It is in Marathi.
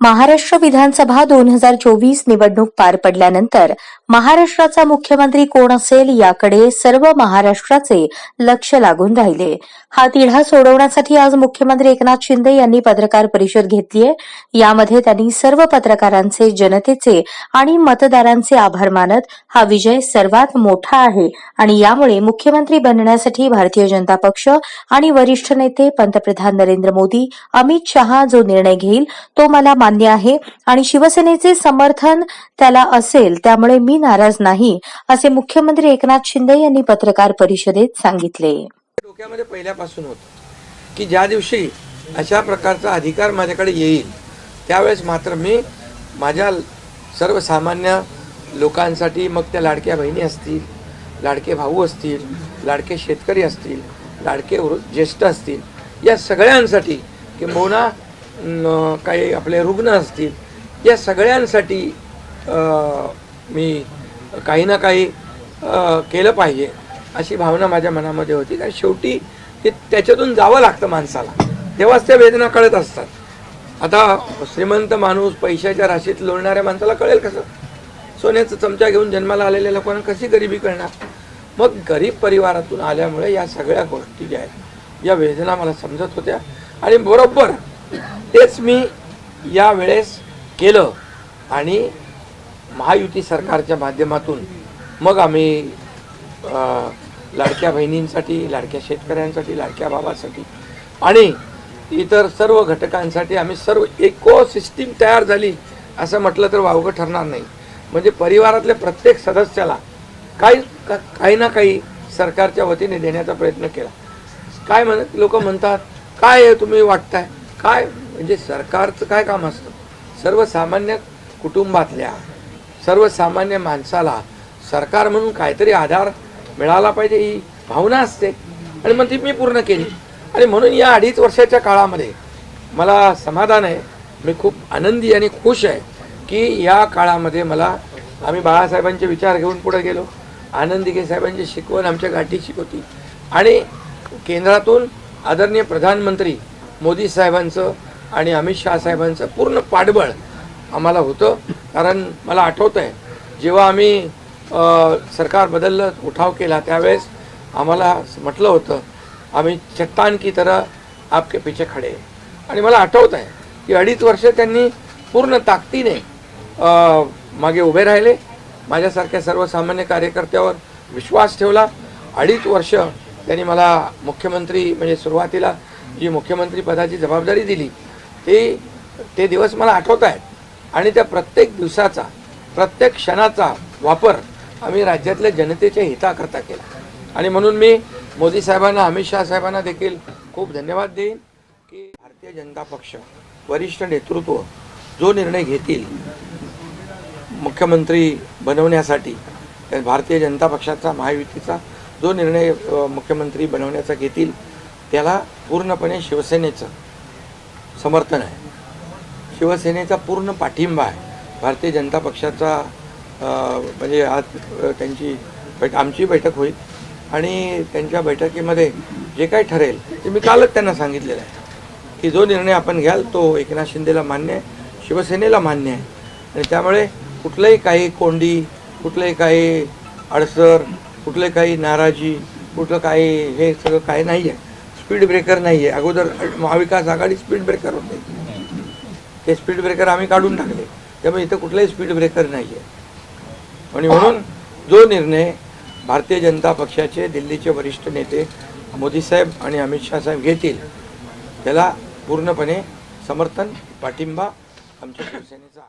महाराष्ट्र विधानसभा दोन हजार चोवीस निवडणूक पार पडल्यानंतर महाराष्ट्राचा मुख्यमंत्री कोण असेल याकडे सर्व महाराष्ट्राचे लक्ष लागून राहिले. हा तिढा सोडवण्यासाठी आज मुख्यमंत्री एकनाथ शिंदे यांनी पत्रकार परिषद घेतलीय. यामध्ये त्यांनी सर्व पत्रकारांचे जनतेचे आणि मतदारांचे आभार मानत हा विजय सर्वात मोठा आहे आणि यामुळे मुख्यमंत्री बनण्यासाठी भारतीय जनता पक्ष आणि वरिष्ठ नेते पंतप्रधान नरेंद्र मोदी अमित शहा जो निर्णय घेईल तो मला मान्य आहे. आणि शिवसेनेचे समर्थन त्याला असेल त्यामुळे मी नाराज नाही असे मुख्यमंत्री एकनाथ शिंदे यांनी पत्रकार परिषदेत सांगितले. डोक्यामध्ये पहिल्यापासून होतं की ज्या दिवशी अशा प्रकारचा अधिकार माझ्याकडे येईल त्यावेळेस मात्र मी माझ्या सर्वसामान्य लोकांसाठी मग त्या लाडक्या बहिणी असतील लाडके भाऊ असतील लाडके शेतकरी असतील लाडके ज्येष्ठ असतील या सगळ्यांसाठी किंबहुना काही आपले रुग्ण असतील या सगळ्यांसाठी मी काही ना काही केलं पाहिजे अशी भावना माझ्या मनामध्ये होती. कारण शेवटी ते त्याच्यातून जावं लागतं माणसाला. तेव्हाच त्या वेदना कळत असतात. आता श्रीमंत माणूस पैशाच्या राशीत लोळणाऱ्या माणसाला कळेल कसं? सोन्याचा चमचा घेऊन जन्माला आलेल्या लोकांना कशी गरिबी कळणार मग गरीब परिवारातून आल्यामुळे या सगळ्या गोष्टी ज्या आहेत या वेदना मला समजत होत्या. आणि बरोबर तेच मी या वेळेस केलं. आणि महायुती सरकारच्या माध्यमातून मग आम्ही लाडक्या बहिणींसाठी लाडक्या शेतकऱ्यांसाठी लाडक्या बाबासाठी आणि इतर सर्व घटकांसाठी आम्ही सर्व इको सिस्टीम तयार झाली असं म्हटलं तर वावगं ठरणार नाही. म्हणजे परिवारातल्या प्रत्येक सदस्याला काही का- काही ना काही सरकारच्या वतीने देण्याचा प्रयत्न केला. काय म्हणत लोक म्हणतात काय आहे तुम्ही वाटताय? काय म्हणजे सरकारचं काय काम असतं? सर्वसामान्य कुटुंबातल्या सर्वसामान्य माणसाला सरकार म्हणून काहीतरी आधार मिळाला पाहिजे ही भावना असते. आणि मग ती मी पूर्ण केली. आणि म्हणून या अडीच वर्षाच्या काळामध्ये मला समाधान आहे. मी खूप आनंदी आणि खुश आहे की या काळामध्ये मला आम्ही बाळासाहेबांचे विचार घेऊन पुढे गेलो. आनंदिके साहेबांची शिकवण आमच्या गाठीशी शिकवती आणि केंद्रातून आदरणीय प्रधानमंत्री मोदी साहेबांचं आणि अमित शहा साहेबांचं पूर्ण पाठबळ आम्हाला होतं. कारण मला आठवतं आहे जेव्हा आम्ही सरकार बदललं उठाव केला त्यावेळेस आम्हाला म्हटलं होतं आम्ही चट्टान की तरह आपके पीछे खडे आणि मला आठवत आहे की अडीच वर्ष त्यांनी पूर्ण ताकदीने मागे उभे राहिले. माझ्यासारख्या सर्वसामान्य कार्यकर्त्यावर विश्वास ठेवला. अडीच वर्ष त्यांनी मला मुख्यमंत्री म्हणजे सुरुवातीला जी मुख्यमंत्री पदाची जबाबदारी दिली ती ते दिवस मला आठवत आहेत. आणि त्या प्रत्येक दिवसाचा प्रत्येक क्षणाचा वापर आम्ही राज्यातल्या जनतेच्या हिताकरता केला. आणि म्हणून मी मोदी साहेबांना अमित शहा साहेबांना देखील खूप धन्यवाद देईन की भारतीय जनता पक्ष वरिष्ठ नेतृत्व जो निर्णय घेतील मुख्यमंत्री बनवण्यासाठी त्या भारतीय जनता पक्षाचा महायुतीचा जो निर्णय मुख्यमंत्री बनवण्याचा घेतील त्याला पूर्णपणे शिवसेनेचं समर्थन आहे. शिवसेनेचा पूर्ण पाठिंबा आहे. भारतीय जनता पक्षाचा म्हणजे आज त्यांची बैठ आमची बैठक होईल आणि त्यांच्या बैठकीमध्ये जे काही ठरेल ते मी कालच त्यांना सांगितलेलं आहे की जो निर्णय आपण घ्याल तो एकनाथ शिंदेला मान्य आहे शिवसेनेला मान्य आहे. आणि त्यामुळे कुठलंही काही कोंडी कुठलंही काही अडसर कुठलं काही नाराजी कुठलं काही हे सगळं काही नाही आहे स्पीड ब्रेकर नाही आहे अगोदर महाविकास आघाडी स्पीड ब्रेकर होते. ते स्पीड ब्रेकर आम्ही काढून टाकले. त्यामुळे इथं कुठलाही स्पीड ब्रेकर नाही आहे आणि म्हणून जो निर्णय भारतीय जनता पक्षाचे दिल्लीचे वरिष्ठ नेते मोदी साहेब आणि अमित शाह साहेब घेतील त्याला पूर्णपणे समर्थन पाठिंबा आमच्या शिवसेनेचा